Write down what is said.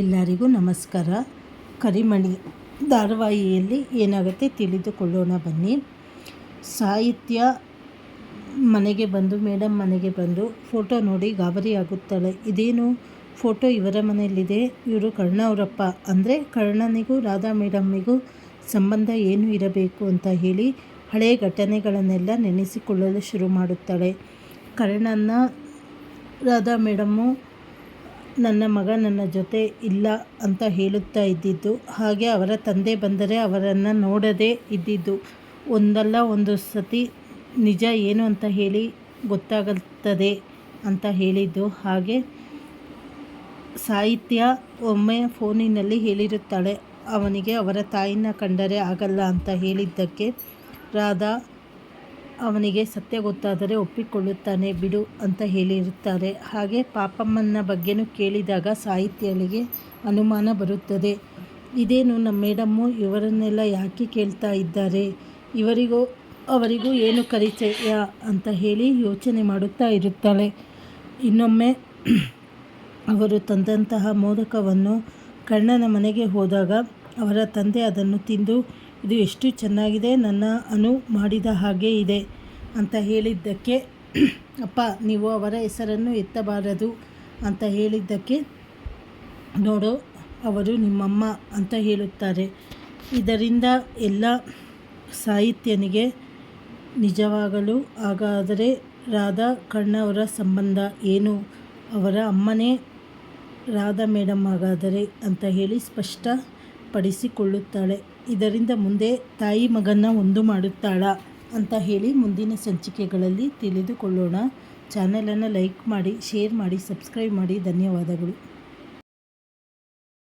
ಎಲ್ಲರಿಗೂ ನಮಸ್ಕಾರ. ಕರಿಮಣಿ ಧಾರಾವಾಹಿಯಲ್ಲಿ ಏನಾಗುತ್ತೆ ತಿಳಿದುಕೊಳ್ಳೋಣ ಬನ್ನಿ. ಸಾಹಿತ್ಯ ಮನೆಗೆ ಬಂದು ಮೇಡಮ್ ಮನೆಗೆ ಬಂದು ಫೋಟೋ ನೋಡಿ ಗಾಬರಿ ಆಗುತ್ತಾಳೆ. ಇದೇನು ಫೋಟೋ ಇವರ ಮನೆಯಲ್ಲಿದೆ? ಇವರು ಕರ್ಣ ಅವರಪ್ಪ. ಅಂದರೆ ಕರ್ಣನಿಗೂ ರಾಧಾ ಮೇಡಮ್ಮಿಗೂ ಸಂಬಂಧ ಏನು ಇರಬೇಕು ಅಂತ ಹೇಳಿ ಹಳೆಯ ಘಟನೆಗಳನ್ನೆಲ್ಲ ನೆನೆಸಿಕೊಳ್ಳಲು ಶುರು ಮಾಡುತ್ತಾಳೆ. ಕರ್ಣನ ರಾಧಾ ಮೇಡಮ್ಮು ನನ್ನ ಮಗ ನನ್ನ ಜೊತೆ ಇಲ್ಲ ಅಂತ ಹೇಳುತ್ತಾ ಇದ್ದಿದ್ದು, ಹಾಗೆ ಅವರ ತಂದೆ ಬಂದರೆ ಅವರನ್ನು ನೋಡದೇ ಇದ್ದಿದ್ದು. ಒಂದಲ್ಲ ಒಂದು ಸತಿ ನಿಜ ಏನು ಅಂತ ಹೇಳಿ ಗೊತ್ತಾಗುತ್ತದೆ ಅಂತ ಹೇಳಿದ್ದು. ಹಾಗೆ ಸಾಹಿತ್ಯ ಒಮ್ಮೆ ಫೋನಿನಲ್ಲಿ ಹೇಳಿರುತ್ತಾಳೆ, ಅವನಿಗೆ ಅವರ ತಾಯಿನ ಕಂಡರೆ ಆಗಲ್ಲ ಅಂತ ಹೇಳಿದ್ದಕ್ಕೆ ರಾಧಾ ಅವನಿಗೆ ಸತ್ಯ ಗೊತ್ತಾದರೆ ಒಪ್ಪಿಕೊಳ್ಳುತ್ತಾನೆ, ಬಿಡು ಅಂತ ಹೇಳಿರುತ್ತಾರೆ. ಹಾಗೆ ಪಾಪಮ್ಮನ ಬಗ್ಗೆನೂ ಕೇಳಿದಾಗ ಸಾಹಿತ್ಯಗಳಿಗೆ ಅನುಮಾನ ಬರುತ್ತದೆ. ಇದೇನು ನಮ್ಮ ಮೇಡಮ್ಮು ಇವರನ್ನೆಲ್ಲ ಯಾಕೆ ಕೇಳ್ತಾ ಇದ್ದಾರೆ? ಇವರಿಗೂ, ಅವರಿಗೂ ಏನು ಪರಿಚಯ ಅಂತ ಹೇಳಿ ಯೋಚನೆ ಮಾಡುತ್ತಾ ಇರುತ್ತಾಳೆ. ಇನ್ನೊಮ್ಮೆ ಅವರು ತಂದಂತಹ ಮೋದಕವನ್ನು ಕಣ್ಣನ ಮನೆಗೆ ಹೋದಾಗ ಅವರ ತಂದೆ ಅದನ್ನು ತಿಂದು ಇದು ಎಷ್ಟು ಚೆನ್ನಾಗಿದೆ, ನನ್ನ ಅನು ಮಾಡಿದ ಹಾಗೆ ಇದೆ ಅಂತ ಹೇಳಿದ್ದಕ್ಕೆ, ಅಪ್ಪ, ನೀವು ಅವರ ಹೆಸರನ್ನು ಎತ್ತಬಾರದು ಅಂತ ಹೇಳಿದ್ದಕ್ಕೆ, ನೋಡು, ಅವರು ನಿಮ್ಮಮ್ಮ ಅಂತ ಹೇಳುತ್ತಾರೆ. ಇದರಿಂದ ಎಲ್ಲ ಸಾಹಿತ್ಯನಿಗೆ ನಿಜವಾಗಲು ಹಾಗಾದರೆ ರಾಧಾ ಕಣ್ಣವರ ಸಂಬಂಧ ಏನು? ಅವರ ಅಮ್ಮನೇ ರಾಧಾ ಮೇಡಮ್ ಹಾಗಾದರೆ ಅಂತ ಹೇಳಿ ಸ್ಪಷ್ಟಪಡಿಸಿಕೊಳ್ಳುತ್ತಾಳೆ ಇದರಿಂದ ಮುಂದೆ ತಾಯಿ ಮಗನ ಒಂದು ಮಾಡುತ್ತಾಳಾ ಅಂತ ಹೇಳಿ ಮುಂದಿನ ಸಂಚಿಕೆಗಳಲ್ಲಿ ತಿಳಿದುಕೊಳ್ಳೋಣ. ಚಾನಲನ್ನು ಲೈಕ್ ಮಾಡಿ, ಶೇರ್ ಮಾಡಿ, ಸಬ್ಸ್ಕ್ರೈಬ್ ಮಾಡಿ. ಧನ್ಯವಾದಗಳು.